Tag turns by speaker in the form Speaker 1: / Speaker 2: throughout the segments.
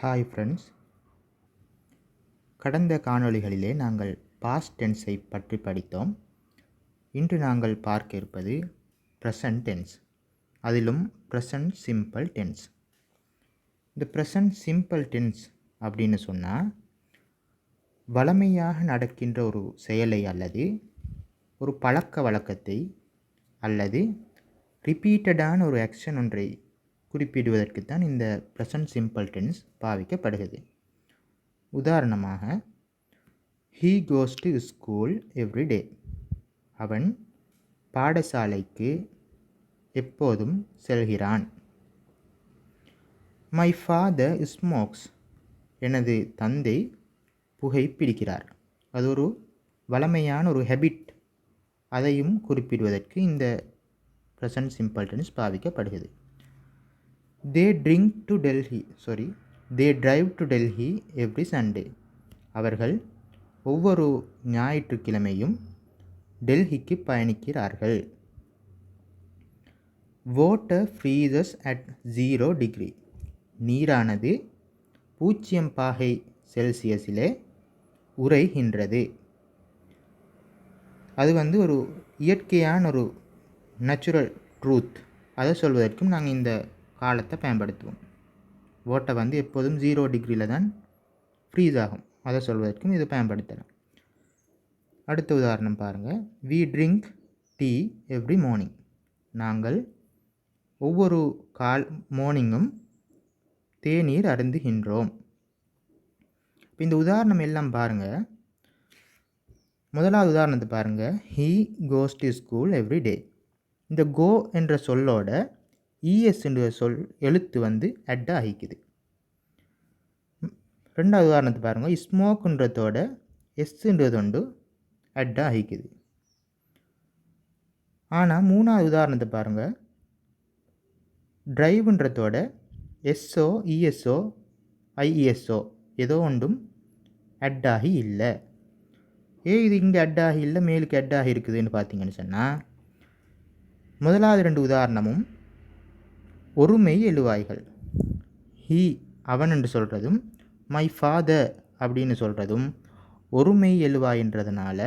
Speaker 1: Hi friends கடந்த காணொளிகளிலே நாங்கள் past டென்ஸை பற்றி படித்தோம். இன்று நாங்கள் பார்க்க இருப்பது ப்ரெசன்ட் டென்ஸ் அதிலும் ப்ரெசன்ட் சிம்பிள் டென்ஸ் இந்த ப்ரெசன்ட் சிம்பிள் டென்ஸ் அப்படின்னு சொன்னால் வழமையாக நடக்கின்ற ஒரு செயலை அல்லது ஒரு பழக்க வழக்கத்தை அல்லது ரிப்பீட்டடான ஒரு ஆக்ஷன் ஒன்றை குறிப்பிடுவதற்குத்தான் இந்த ப்ரெசன்ட் சிம்பிள் டென்ஸ் பாவிக்கப்படுகிறது. உதாரணமாக he goes to school every day அவன் பாடசாலைக்கு எப்போதும் செல்கிறான். மை ஃபாதர் ஸ்மோக்ஸ் எனது தந்தை புகைப்பிடிக்கிறார். அது ஒரு வழமையான ஒரு ஹெபிட் அதையும் குறிப்பிடுவதற்கு இந்த present simple tense பாவிக்கப்படுகிறது. They drink to Delhi sorry they drive to Delhi every Sunday அவர்கள் ஒவ்வொரு ஞாயிற்றுக்கிழமையும் டெல்லிக்கு பயணிக்கிறார்கள். Water freezes at zero degree நீரானது பூஜ்ஜியம் பாகை செல்சியஸிலே உறைகின்றது. அது வந்து ஒரு இயற்கையான ஒரு நேச்சுரல் ட்ரூத் அதை சொல்வதற்கும் நாங்கள் இந்த காலத்தை பயன்படுத்துவோம். ஓட்டை வந்து எப்போதும் ஜீரோ டிகிரியில் தான் ஃப்ரீஸ் ஆகும். அதை சொல்வதற்கும் இது பயன்படுத்தலாம். அடுத்த உதாரணம் பாருங்கள் we drink tea every morning நாங்கள் ஒவ்வொரு கால் மார்னிங்கும் தேநீர் அருந்துகின்றோம். இப்போ இந்த உதாரணம் எல்லாம் பாருங்கள் முதலாவது உதாரணத்தை பாருங்கள் he goes to school every day இந்த கோ என்ற சொல்லோட இஎஸ் என்ற சொல் எழுத்து வந்து அட் ஆகிக்குது. ரெண்டாவது உதாரணத்தை பாருங்கள் ஸ்மோக்குன்றதோட எஸ்ன்றது ஒன்று அட் ஆகிக்குது. ஆனால் மூணாவது உதாரணத்தை பாருங்கள் ட்ரைவ்ன்றதோட எஸ்ஓ இஎஸ்ஓ ஐஇஎஸ்ஓ ஏதோ ஒன்றும் அட் ஆகி இல்லை. ஏ இது இங்கே அட் ஆகி இல்லை மேலுக்கு அட் ஆகி இருக்குதுன்னு பார்த்தீங்கன்னு சொன்னால் முதலாவது ரெண்டு உதாரணமும் ஒருமை எழுவாய்கள். ஹீ அவன் என்று சொல்கிறதும் மை ஃபாதர் அப்படின்னு சொல்கிறதும் ஒருமை எழுவாயின்றதுனால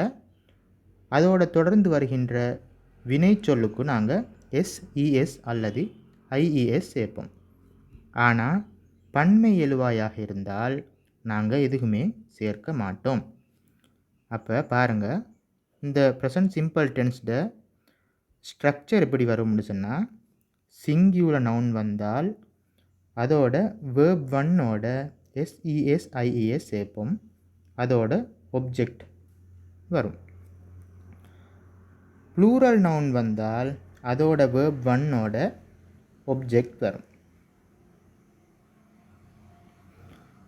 Speaker 1: அதோட தொடர்ந்து வருகின்ற வினை சொல்லுக்கு நாங்கள் எஸ்இஎஸ் அல்லது ஐஇஎஸ் சேர்ப்போம். ஆனால் பன்மை எழுவாயாக இருந்தால் நாங்கள் எதுவுமே சேர்க்க மாட்டோம். அப்போ பாருங்கள் இந்த ப்ரெசன்ட் சிம்பிள் டென்ஸ்ட ஸ்ட்ரக்சர் எப்படி வரும்னு சொன்னால் சிங்கியூலர் நவுன் வந்தால் அதோட வேர்ப் ஒன்னோட எஸ்இஎஸ் ஐஇஎஸ் சேர்ப்போம். அதோட ஒப்ஜெக்ட் வரும். ப்ளூரல் நவுன் வந்தால் அதோட வேர்ப் ஒன்னோட ஒப்ஜெக்ட் வரும்.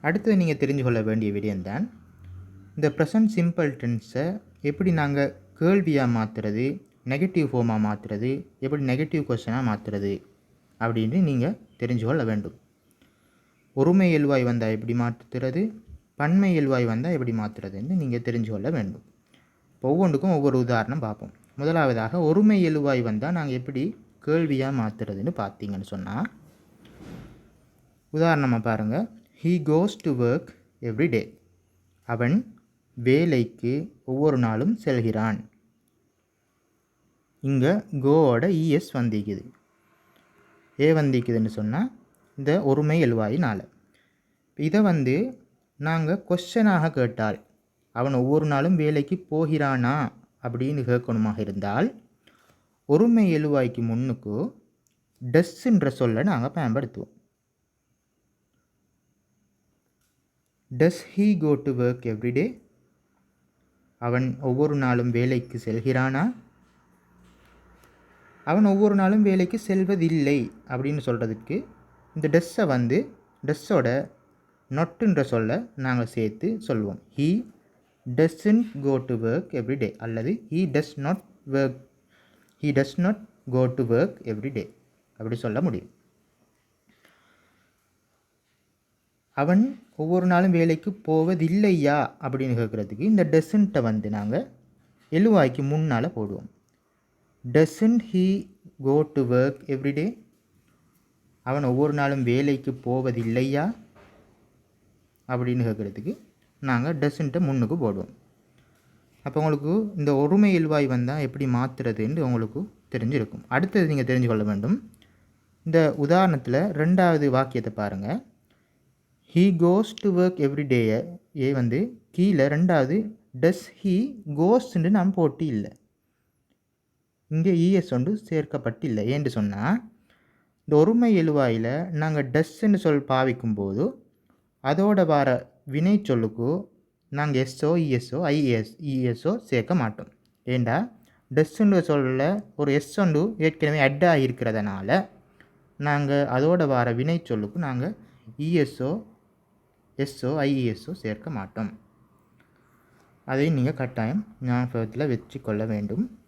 Speaker 1: அடுத்தது நீங்கள் தெரிஞ்சு கொள்ள வேண்டிய விடயம்தான் இந்த ப்ரெசன்ட் சிம்பிள் டென்ஸை எப்படி நாங்கள் கேள்வியாக மாற்றுறது நெகட்டிவ் ஃபோமாக மாற்றுறது எப்படி நெகட்டிவ் கொஸ்டனாக மாற்றுறது அப்படின்னு நீங்கள் தெரிஞ்சு கொள்ள வேண்டும். ஒருமை எழுவாய் வந்தால் எப்படி மாற்றுறது பன்மை எழுவாய் வந்தால் எப்படி மாற்றுறதுன்னு நீங்கள் தெரிஞ்சு கொள்ள வேண்டும். இப்போ ஒவ்வொன்றுக்கும் ஒவ்வொரு உதாரணம் பார்ப்போம். முதலாவதாக ஒருமை எழுவாய் வந்தால் நாங்கள் எப்படி கேள்வியாக மாற்றுறதுன்னு பார்த்தீங்கன்னு சொன்னால் உதாரணமாக பாருங்கள் he goes to work every day அவன் வேலைக்கு ஒவ்வொரு நாளும் செல்கிறான். இங்கே கோவோட இஎஸ் வந்திக்குது. ஏ வந்திக்குதுன்னு சொன்னால் இந்த ஒருமை எழுவாயினால். இதை வந்து நாங்கள் கொஸ்டனாக கேட்டால் அவன் ஒவ்வொரு நாளும் வேலைக்கு போகிறானா அப்படின்னு கேட்கணுமாக இருந்தால் ஒருமை எழுவாய்க்கு முன்னுக்கு டஸ்ன்ற சொல்ல நாங்கள் பயன்படுத்துவோம். Does he go to work everyday? அவன் ஒவ்வொரு நாளும் வேலைக்கு செல்கிறானா? அவன் ஒவ்வொரு நாளும் வேலைக்கு செல்வதில்லை அப்படின்னு சொல்கிறதுக்கு இந்த ட்ரெஸ்ஸை வந்து ட்ரெஸ்ஸோட நொட்டுன்ற சொல்ல நாங்கள் சேர்த்து சொல்லுவோம் he doesn't go to work every day அல்லது he does not work he does not go to work every day அப்படி சொல்ல முடியும். அவன் ஒவ்வொரு நாளும் வேலைக்கு போவதில்லையா அப்படின்னு கேட்குறதுக்கு இந்த டெசன்ட்டை வந்து நாங்கள் எழுவாய்க்கு முன்னால் போடுவோம். Doesn't he go to work everyday அவன் ஒவ்வொரு நாளும் வேலைக்கு போவதில்லையா? அப்படின்னு கேட்குறதுக்கு நாங்கள் டசன்ட்டை முன்னுக்கு போடுவோம். அப்போ உங்களுக்கு இந்த ஒருமை இல்வாய் வந்தால் எப்படி மாற்றுறதுன்னு உங்களுக்கு தெரிஞ்சிருக்கும். அடுத்தது நீங்கள் தெரிஞ்சு கொள்ள வேண்டும். இந்த உதாரணத்தில் ரெண்டாவது வாக்கியத்தை பாருங்கள் he goes to work every ஏ வந்து கீழே ரெண்டாவது டஸ் ஹீ கோஸ்ன்னு நான் போட்டு இல்லை. இங்கே இஎஸ் ஒன்று சேர்க்கப்பட்டில்லை. ஏன்னு சொன்னால் இந்த ஒருமை எழுவாயில் நாங்கள் டஸ்ன்னு சொல் பாவிக்கும் போது அதோட வர வினை சொல்லுக்கு நாங்கள் எஸ்ஓ இஎஸ்ஓ ஐஎஸ் இஎஸ்ஓ சேர்க்க மாட்டோம். ஏண்டா? டஸ்ன்னு சொல்ல ஒரு எஸ் ஒன்று ஏற்கனவே அட் ஆகியிருக்கிறதுனால நாங்கள் அதோட வர வினை சொல்லுக்கு நாங்கள் இஎஸ்ஓ எஸ்ஓ ஐஇஎஸ்ஓ சேர்க்க மாட்டோம். அதை நீங்கள் கட்டாயம் ஞாபகத்தில் வச்சு கொள்ள வேண்டும்.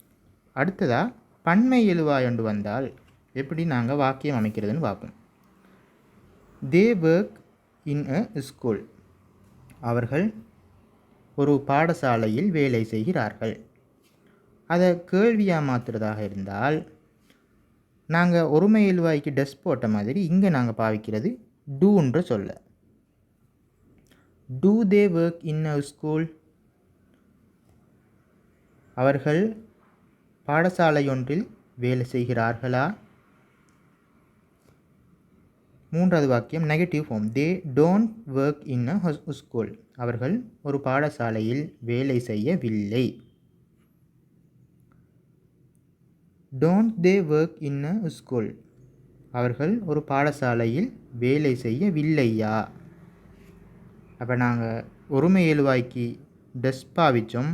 Speaker 1: அடுத்ததாக பன்மை எழுவாய் ஒன்று வந்தால் எப்படி நாங்கள் வாக்கியம் அமைக்கிறதுன்னு பார்ப்போம். They work in a school. அவர்கள் ஒரு பாடசாலையில் வேலை செய்கிறார்கள். அதை கேள்வியாக மாற்றுறதாக இருந்தால் நாங்கள் ஒருமை எழுவாய்க்கு டெஸ் போட்ட மாதிரி இங்கே நாங்கள் பாவிக்கிறது டூன்ற சொல்ல. Do they work in a school அவர்கள் பாடசாலையொன்றில் வேலை செய்கிறார்களா? மூன்றாவது வாக்கியம் negative form they don't work in a school அவர்கள் ஒரு பாடசாலையில் வேலை செய்யவில்லை. Don't they work in a school அவர்கள் ஒரு பாடசாலையில் வேலை செய்யவில்லையா? அப்போ நாங்கள் ஒருமை எழுவாய்க்கு டெஸ் பாவிச்சோம்.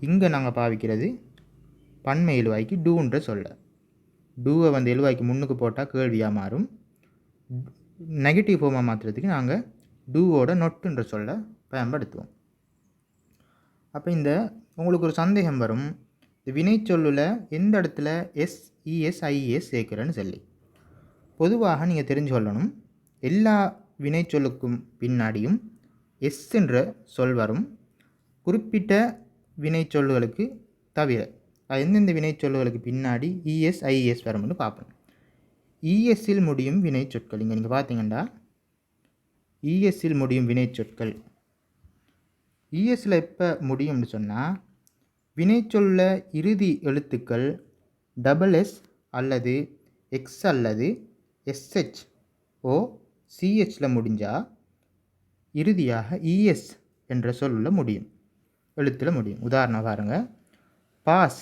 Speaker 1: இங்கே நாங்கள் பாவிக்கிறது பன்மை எழுவாய்க்கு டூன்ற சொல்ல. டூவை வந்து எழுவாய்க்கு முன்னுக்கு போட்டால் கேள்வியாக மாறும். நெகட்டிவ் ஃபார்மாக மாற்றுறதுக்கு நாங்கள் டூவோட நொட்டுன்ற சொல்ல பயன்படுத்துவோம். அப்போ இந்த உங்களுக்கு ஒரு சந்தேகம் வரும். இந்த வினைச்சொல்லில் எந்த இடத்துல எஸ் e, சேர்க்குறேன்னு சொல்லி. பொதுவாக நீங்கள் தெரிஞ்சு கொள்ளணும் எல்லா வினைச்சொல்லுக்கும் பின்னாடியும் எஸ் என்ற சொல் வரும். குறிப்பிட்ட வினைச்சொல்லுகளுக்கு தவிர எந்தெந்த வினைச்சொல்களுக்கு பின்னாடி இஎஸ் ஐஎஸ் வரும்னு பார்ப்போம். இஎஸ்ஸில் முடியும் வினைச்சொற்கள். இங்கே நீங்கள் பார்த்தீங்கன்னா இஎஸ்ஸில் முடியும் வினைச்சொற்கள். இஎஸ்ஸில் எப்போ முடியும்னு சொன்னால் வினைச்சொல்ல இறுதி எழுத்துக்கள் டபுள் எஸ் அல்லது எக்ஸ் அல்லது எஸ்ஹெச் ஓ சிஹெச்சில் முடிஞ்சால் இறுதியாக இஎஸ் என்ற சொல்லில் முடியும். எழுத்தில் முடியும். உதாரணம் பாருங்கள் பாஸ்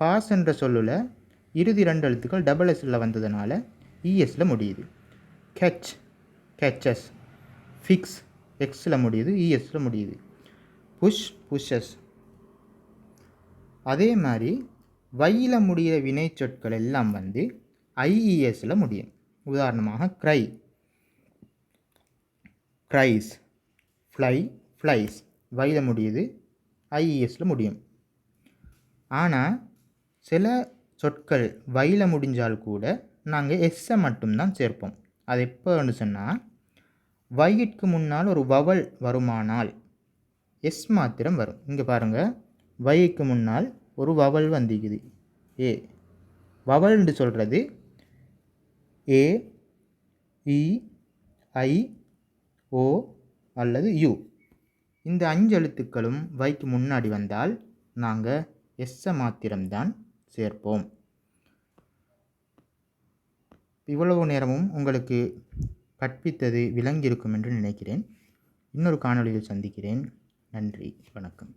Speaker 1: பாஸ் என்ற சொல்லில் இறுதி ரெண்டு எழுத்துக்கள் டபுள் எஸ்ஸில் வந்ததுனால இஎஸ்ல முடியுது. கெச் கெச்சஸ் ஃபிக்ஸ் எக்ஸில் முடியுது இஎஸ்ல முடியுது. புஷ் புஷஸ் அதே மாதிரி வையில் முடிகிற வினைச்சொற்கள் எல்லாம் வந்து ஐஇஎஸில் முடியும். உதாரணமாக க்ரை க்ரைஸ் ஃப்ளை ஃப்ளைஸ் வையில் முடியுது ஐஇஎஸில் முடியும். ஆனால் சில சொற்கள் வயில முடிஞ்சால் கூட நாங்கள் எஸ்ஸை மட்டும்தான் சேர்ப்போம். அது எப்போன்னு சொன்னால் வயிற்கு முன்னால் ஒரு வவல் வருமானால் எஸ் மாத்திரம் வரும். இங்கே பாருங்கள் வயிற்கு முன்னால் ஒரு வவல் வந்திக்குது. ஏ வவல்னு சொல்கிறது ஏ இ ஐ ஓ அல்லது யு. இந்த அஞ்சு எழுத்துக்களும் வைக்கு முன்னாடி வந்தால் நாங்கள் எஸ்ஸை மாத்திரம்தான் சேர்ப்போம். இவ்வளவு நேரமும் உங்களுக்கு கற்பித்தது விளங்கியிருக்கும் என்று நினைக்கிறேன். இன்னொரு காணொளியில் சந்திக்கிறேன். நன்றி. வணக்கம்.